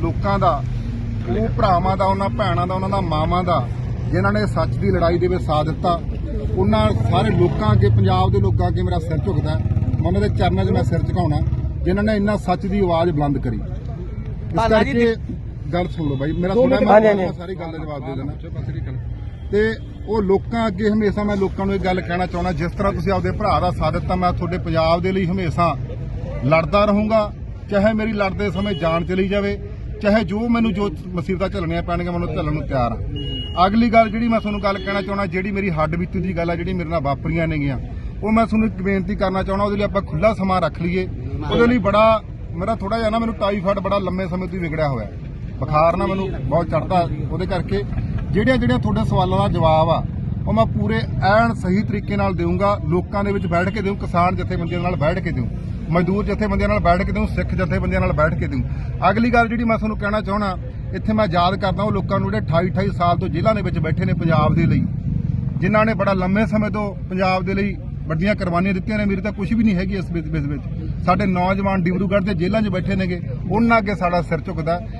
ਲੋਕਾਂ ਦਾ ਉਹ ਭਰਾਵਾਂ ਦਾ ਉਹਨਾਂ ਭੈਣਾਂ ਦਾ ਉਹਨਾਂ ਦਾ ਮਾਵਾਂ ਦਾ ਜਿਨ੍ਹਾਂ ਨੇ ਸੱਚ ਦੀ ਲੜਾਈ ਦੇ ਵਿੱਚ ਸਾਥ ਦਿੱਤਾ ਉਹਨਾਂ ਸਾਰੇ ਲੋਕਾਂ ਅੱਗੇ ਪੰਜਾਬ ਦੇ ਲੋਕਾਂ ਅੱਗੇ ਮੇਰਾ ਸਿਰ ਝੁਕਦਾ। ਮੈਂ ਉਹਨਾਂ ਦੇ ਚਰਨਾਂ 'ਚ ਮੈਂ ਸਿਰ ਝੁਕਾਉਣਾ ਜਿਨ੍ਹਾਂ ਨੇ ਇੰਨਾ ਸੱਚ ਦੀ ਆਵਾਜ਼ ਬੁਲੰਦ ਕਰੀ ਇਸ ਕਰਕੇ ਗੱਲ ਸੁਣ ਲਓ ਬਾਈ ਮੇਰਾ ਮਿੰਟ- ਮੈਂ। ਸਾਰੀ ਗੱਲ ਦਾ ਜਵਾਬ ਦੇ ਦੇਣਾ ਤੇ ਉਹ ਲੋਕਾਂ ਅੱਗੇ ਹਮੇਸ਼ਾ ਮੈਂ ਲੋਕਾਂ ਨੂੰ ਇਹ ਗੱਲ ਕਹਿਣਾ ਚਾਹੁੰਦਾ ਜਿਸ ਤਰ੍ਹਾਂ ਤੁਸੀਂ ਆਪਦੇ ਭਰਾ ਦਾ ਸਾਥ ਦਿੱਤਾ ਮੈਂ ਤੁਹਾਡੇ ਪੰਜਾਬ ਦੇ ਲਈ ਹਮੇਸ਼ਾ ਲੜਦਾ ਰਹੂੰਗਾ ਚਾਹੇ ਮੇਰੀ ਲੜਦੇ ਸਮੇਂ ਜਾਨ ਚਲੀ ਜਾਵੇ ਚਾਹੇ ਜੋ ਮੈਨੂੰ ਜੋ ਮੁਸੀਬਤਾਂ ਝੱਲਣੀਆਂ ਪੈਣਗੀਆਂ ਮੈਨੂੰ ਝੱਲਣ ਨੂੰ ਤਿਆਰ ਆ ਅਗਲੀ ਗੱਲ ਜਿਹੜੀ ਮੈਂ ਤੁਹਾਨੂੰ ਗੱਲ ਕਹਿਣਾ ਚਾਹੁੰਦਾ, ਜਿਹੜੀ ਮੇਰੀ ਹੱਡ ਬੀਤੀ ਦੀ ਗੱਲ ਆ, ਜਿਹੜੀ ਮੇਰੇ ਨਾਲ ਵਾਪਰੀਆਂ ਨੇਗੀਆਂ, ਉਹ ਮੈਂ ਤੁਹਾਨੂੰ ਇੱਕ ਬੇਨਤੀ ਕਰਨਾ ਚਾਹੁੰਦਾ, ਉਹਦੇ ਲਈ ਆਪਾਂ ਖੁੱਲਾ ਸਮਾਂ ਰੱਖ ਲਈਏ। ਉਹਦੇ ਲਈ ਬੜਾ, ਮੇਰਾ ਥੋੜਾ ਜਿਹਾ ਨਾ, ਮੈਨੂੰ ਟਾਈਫਾਇਡ ਬੜਾ ਲੰਮੇ ਸਮੇਂ ਤੋਂ ਹੀ ਵਿਗੜਿਆ ਹੋਇਆ ਬੁਖਾਰ ਨਾ ਮੈਨੂੰ ਬਹੁਤ ਚੜਦਾ ਉਹਦੇ ਕਰਕੇ ਜਿਹੜੀਆਂ ਜਿਹੜੀਆਂ ਤੁਹਾਡੇ ਸਵਾਲਾਂ ਦਾ ਜਵਾਬ ਆ ਉਹ ਮੈਂ ਪੂਰੇ ਐਨ ਸਹੀ ਤਰੀਕੇ ਨਾਲ ਦੇਵਾਂਗਾ ਲੋਕਾਂ ਦੇ ਵਿੱਚ ਬੈਠ ਕੇ ਦੇਵਾਂ ਕਿਸਾਨ ਜਥੇਬੰਦੀਆਂ ਨਾਲ ਬੈਠ ਕੇ ਦੇਵਾਂ ਮਜ਼ਦੂਰ ਜਥੇਬੰਦੀਆਂ ਨਾਲ ਬੈਠ ਕੇ ਦੇਵਾਂ ਸਿੱਖ ਜਥੇਬੰਦੀਆਂ ਨਾਲ ਬੈਠ ਕੇ ਦੇਵਾਂ ਅਗਲੀ ਗੱਲ ਜਿਹੜੀ ਮੈਂ ਤੁਹਾਨੂੰ ਕਹਿਣਾ ਚਾਹਣਾ ਇੱਥੇ ਮੈਂ ਯਾਦ ਕਰਦਾ ਉਹ ਲੋਕਾਂ ਨੂੰ ਜਿਹੜੇ 28 28 ਸਾਲ ਤੋਂ ਜੇਲ੍ਹਾਂ ਦੇ ਵਿੱਚ ਬੈਠੇ ਨੇ ਪੰਜਾਬ ਦੇ ਲਈ, ਜਿਨ੍ਹਾਂ ਨੇ ਬੜਾ ਲੰਮੇ ਸਮੇਂ ਤੋਂ ਪੰਜਾਬ ਦੇ ਲਈ ਵੱਡੀਆਂ ਕੁਰਬਾਨੀਆਂ ਦਿੱਤੀਆਂ ਨੇ, ਮੇਰੀ ਤਾਂ ਕੁਝ ਵੀ ਨਹੀਂ ਹੈਗੀ ਇਸ ਵਿੱਚ ਵਿੱਚ। ਸਾਡੇ ਨੌਜਵਾਨ ਡਿਬਰੂਗੜ੍ਹ ਦੇ ਜੇਲ੍ਹਾਂ 'ਚ ਬੈਠੇ ਨੇਗੇ, ਉਹਨਾਂ ਅੱਗੇ ਸਾਡਾ ਸਿਰ ਝੁਕਦਾ।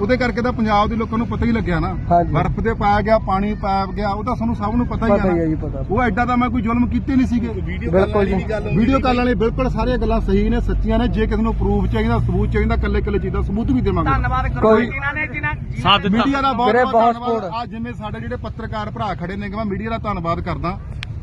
ਉਹਦੇ ਕਰਕੇ ਤਾਂ ਪੰਜਾਬ ਦੇ ਲੋਕਾਂ ਨੂੰ ਪਤਾ ਹੀ ਲੱਗਿਆ ਨਾ। ਹਾਂਜੀ। ਬਰਫ਼ ਤੇ ਪਾਇਆ ਗਿਆ ਪਾਣੀ ਪਾਇਆ ਗਿਆ ਉਹ ਤਾਂ ਸਾਨੂੰ ਸਭ ਨੂੰ ਪਤਾ ਹੀ ਪਤਾ ਹੀ ਆ ਹੈ ਜੀ ਨਾ ਪਤਾ। ਉਹ ਐਡਾ ਤਾਂ ਮੈਂ ਕੋਈ ਜ਼ੁਲਮ ਕੀਤੇ ਨਹੀਂ ਸੀਗੇ। ਵੀਡੀਓ ਬਿਲਕੁਲ ਕਾਲ ਵਾਲੀ ਜੀ। ਵੀ ਗੱਲ ਹੁੰਦੀ ਵੀਡੀਓ। ਕਾਲ ਵਾਲੇ ਬਿਲਕੁਲ ਸਾਰੀਆਂ ਗੱਲਾਂ ਸਹੀ ਨੇ ਸੱਚੀਆਂ ਨੇ। ਜੇ ਕਿਸੇ ਨੂੰ ਪ੍ਰੂਫ ਚਾਹੀਦਾ ਸਬੂਤ ਚਾਹੀਦਾ ਕੱਲੇ ਕੱਲੇ ਚੀਜ਼ ਦਾ ਸਬੂਤ ਵੀ ਦੇਵਾਂਗੇ। ਧੰਨਵਾਦ ਕਰੋ ਕੋਈ- ਜਿਨ੍ਹਾਂ ਨੇ ਜਿਨ੍ਹਾਂ ਸਾਥ ਮੀਡੀਆ ਦਾ ਬਹੁਤ ਬਹੁਤ ਬਹੁਤ ਧੰਨਵਾਦ। support। ਅੱਜ ਜਿਵੇਂ ਸਾਡੇ ਜਿਹੜੇ ਪੱਤਰਕਾਰ ਭਰਾ ਖੜੇ ਨੇਗੇ ਮੈਂ ਮੀਡੀਆ ਦਾ ਧੰਨਵਾਦ ਕਰਦਾ।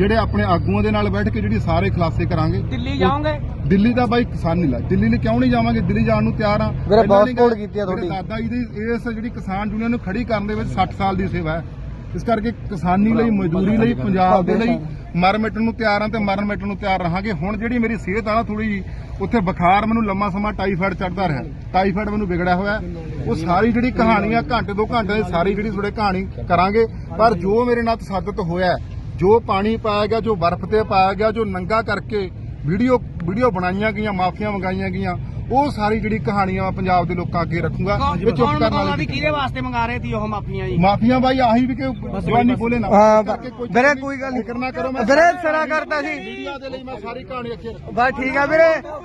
ਜਿਹੜੇ ਆਪਣੇ ਆਗੂਆਂ ਦੇ ਨਾਲ ਬੈਠ ਕੇ ਜਿਹੜੀ ਸਾਰੇ ਖੁਲਾਸੇ ਕਰਾਂਗੇ ਦਿੱਲੀ ਜਾਓਗੇ? ਦਿੱਲੀ ਦਾ ਬਾਈ ਕਿਸਾਨ ਨਹੀਂ ਲਾ ਦਿੱਲੀ ਲਈ ਕਿਉਂ ਨਹੀਂ ਜਾਵਾਂਗੇ? ਦਿੱਲੀ ਜਾਣ ਨੂੰ ਤਿਆਰ ਆ। ਵੀਰੇ, ਬਹੁਤ support ਕੀਤੀ ਆ ਤੁਹਾਡੀ। ਦਾਦਾ ਜੀ ਦੀ ਇਸ ਜਿਹੜੀ ਕਿਸਾਨ ਯੂਨੀਅਨ ਨੂੰ ਖੜੀ ਕਰਨ ਦੇ ਵਿੱਚ 60 ਸਾਲ ਦੀ ਸੇਵਾ ਹੈ। ਇਸ ਕਰਕੇ ਕਿਸਾਨੀ ਲਈ ਮਜ਼ਦੂਰੀ ਲਈ ਪੰਜਾਬ ਦੇ ਲਈ ਮਰ ਮਿਟਣ ਨੂੰ ਤਿਆਰ ਆ ਤੇ ਮਰਨ ਮਿਟਣ ਨੂੰ ਤਿਆਰ ਰਹਾਂਗੇ। ਹੁਣ ਜਿਹੜੀ ਮੇਰੀ ਸਿਹਤ ਆ ਥੋੜੀ ਜੀ ਉੱਥੇ ਬੁਖਾਰ ਮੈਨੂੰ ਲੰਮਾ ਸਮਾਂ ਟਾਈਫਾਇਡ ਚੜਦਾ ਰਿਹਾ। ਟਾਈਫਾਇਡ ਮੈਨੂੰ ਵਿਗੜਿਆ ਹੋਇਆ ਹੈ। ਉਹ ਸਾਰੀ ਜਿਹੜੀ ਕਹਾਣੀ ਆ ਘੰਟੇ ਦੋ ਘੰਟੇ ਦੀ ਸਾਰੀ ਜਿਹੜੀ ਤੁਹਾਡੇ ਕਹਾਣੀ ਕਰਾਂਗੇ। ਪਰ ਜੋ ਮੇਰੇ ਨਾਲ ਤਸੱਦਦ ਹੋਇਆ ਹੈ, ਜੋ ਪਾਣੀ ਪਾਇਆ ਗਿਆ ਜੋ ਬਰਫ਼ ਤੇ ਪਾਇਆ ਗਿਆ ਜੋ ਨੰਗਾ ਕਰਕੇ ਵੀਡੀਓ ਵੀਡੀਓ ਬਣਾਈਆਂ ਗਈਆਂ ਮਾਫੀਆਂ ਮੰਗਾਈਆਂ ਗਈਆਂ ਉਹ ਸਾਰੀ ਜਿਹੜੀ ਕਹਾਣੀਆਂ ਮੈਂ ਪੰਜਾਬ ਦੇ ਲੋਕਾਂ ਅੱਗੇ ਰੱਖੂੰਗਾ। ਇਹ ਚੁੱਪ ਕਰਨ ਵਾਲੀ ਕਿਹਦੇ ਵਾਸਤੇ ਮੰਗਾ ਰਹੇ ਸੀ ਉਹ ਮਾਫੀਆਂ ਜੀ? ਮਾਫੀਆਂ ਬਾਈ ਆਹੀ ਵੀ ਕਿ ਜਵਾਨੀ ਬੋਲੇ ਨਾ। ਵੀਰੇ ਕੋਈ ਗੱਲ ਨਹੀਂ। ਫਿਕਰ ਨਾ ਕਰੋ ਮੈਂ ਵੀਰੇ ਸਿਰਾ ਕਰਤਾ ਸੀ। ਮੀਡੀਆ ਦੇ ਲਈ ਮੈਂ ਸਾਰੀ ਕਹਾਣੀ ਅੱਗੇ ਬਸ ਠੀਕ ਆ ਵੀਰੇ।